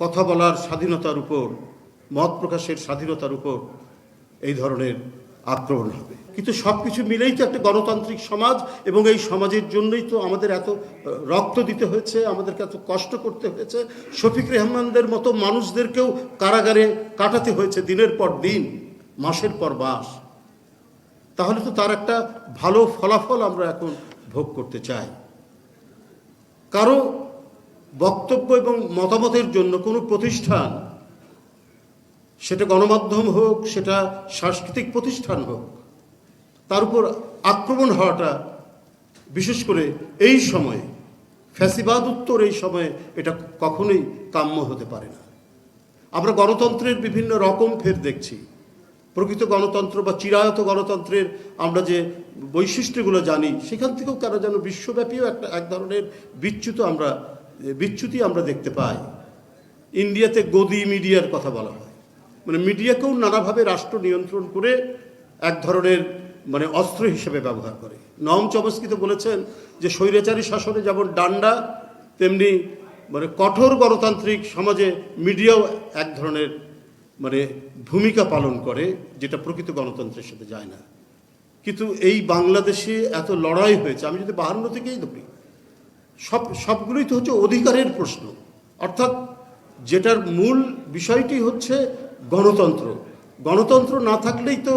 কথা বলার স্বাধীনতার উপর, মত প্রকাশের স্বাধীনতার উপর এই ধরনের আক্রমণ হবে। কিন্তু সব কিছু মিলেই তো একটা গণতান্ত্রিক সমাজ, এবং এই সমাজের জন্যই তো আমাদের এত রক্ত দিতে হয়েছে, আমাদেরকে এত কষ্ট করতে হয়েছে। শফিক রেহমানদের মতো মানুষদেরকেও কারাগারে কাটাতে হয়েছে দিনের পর দিন, মাসের পর মাস। তাহলে তো তার একটা ভালো ফলাফল আমরা এখন ভোগ করতে চাই। কারও বক্তব্য এবং মতামতের জন্য কোনো প্রতিষ্ঠান, সেটা গণমাধ্যম হোক, সেটা সাংস্কৃতিক প্রতিষ্ঠান হোক, তার উপর আক্রমণ হওয়াটা বিশেষ করে এই সময়ে, ফ্যাসিবাদ উত্তর এই সময়ে এটা কখনোই কাম্য হতে পারে না। আমরা গণতন্ত্রের বিভিন্ন রকম ফের দেখছি। প্রকৃত গণতন্ত্র বা চিরায়ত গণতন্ত্রের আমরা যে বৈশিষ্ট্যগুলো জানি, সেখান থেকেও কেন যেন বিশ্বব্যাপীও একটা, এক ধরনের বিচ্যুত আমরা বিচ্যুতি আমরা দেখতে পাই। ইন্ডিয়াতে গদি মিডিয়ার কথা বলা হয়। মানে মিডিয়াকেও নানাভাবে রাষ্ট্র নিয়ন্ত্রণ করে এক ধরনের মানে অস্ত্র হিসেবে ব্যবহার করে। নম চমস্কি তো বলেছেন যে স্বৈরাচারী শাসনে যেমন ডান্ডা, তেমনি মানে কঠোর গণতান্ত্রিক সমাজে মিডিয়াও এক ধরনের মানে ভূমিকা পালন করে, যেটা প্রকৃত গণতন্ত্রের সাথে যায় না। কিন্তু এই বাংলাদেশে এত লড়াই হয়েছে, আমি যদি বাহান্ন থেকেই ধরি সব, সবগুলোই তো হচ্ছে অধিকারের প্রশ্ন। অর্থাৎ যেটার মূল বিষয়টি হচ্ছে গণতন্ত্র। গণতন্ত্র না থাকলেই তো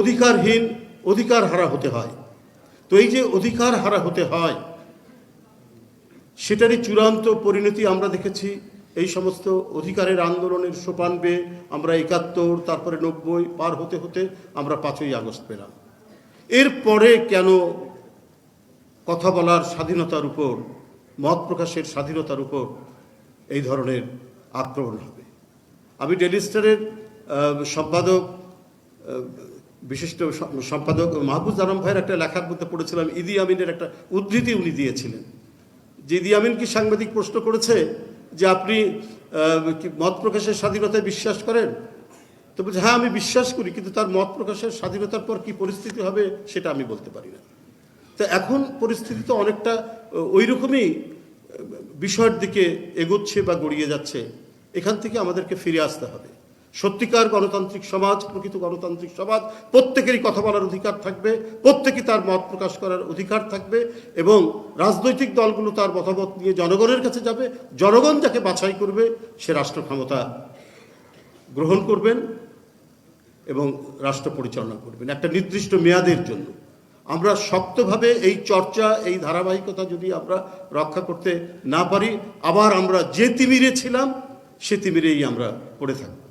অধিকারহীন অধিকার হারা হতে হয়। তো এই যে অধিকার হারা হতে হয়, সেটারই চূড়ান্ত পরিণতি আমরা দেখেছি। এই সমস্ত অধিকারের আন্দোলনের সোপান বেয়ে আমরা একাত্তর, তারপরে নব্বই পার হতে হতে আমরা পাঁচই আগস্ট পেলাম। এরপরে কেন কথা বলার স্বাধীনতার উপর, মত প্রকাশের স্বাধীনতার উপর এই ধরনের আক্রমণ হবে। আমি ডেলি স্টারের সম্পাদক বিশিষ্ট সম্পাদক মাহবুজ আলম ভাইয়ের একটা লেখার মধ্যে পড়েছিলাম, ইদি আমিনের একটা উদ্ধৃতি উনি দিয়েছিলেন। যে ইদি আমিন কি সাংবাদিক প্রশ্ন করেছে যে আপনি মত প্রকাশের স্বাধীনতায় বিশ্বাস করেন? তো বলছে হ্যাঁ আমি বিশ্বাস করি, কিন্তু তার মত প্রকাশের স্বাধীনতার পর কি পরিস্থিতি হবে সেটা আমি বলতে পারি না। তো এখন পরিস্থিতি তো অনেকটা, ওই রকমই বিষয়ের দিকে এগোচ্ছে বা গড়িয়ে যাচ্ছে। এখান থেকে আমাদেরকে ফিরে আসতে হবে। সত্যিকার গণতান্ত্রিক সমাজ, প্রকৃত গণতান্ত্রিক সমাজ, প্রত্যেকেরই কথা বলার অধিকার থাকবে প্রত্যেকে তার মত প্রকাশ করার অধিকার থাকবে এবং রাজনৈতিক দলগুলো তার মতামত নিয়ে জনগণের কাছে যাবে। জনগণ যাকে বাছাই করবে, সে রাষ্ট্র ক্ষমতা গ্রহণ করবেন এবং রাষ্ট্র পরিচালনা করবেন। একটা নির্দিষ্ট মেয়াদের জন্য। আমরা শক্তভাবে এই চর্চা, এই ধারাবাহিকতা যদি আমরা রক্ষা করতে না পারি, আবার আমরা যে তিমিরে ছিলাম, সে তিমিরেই আমরা পড়ে থাকব।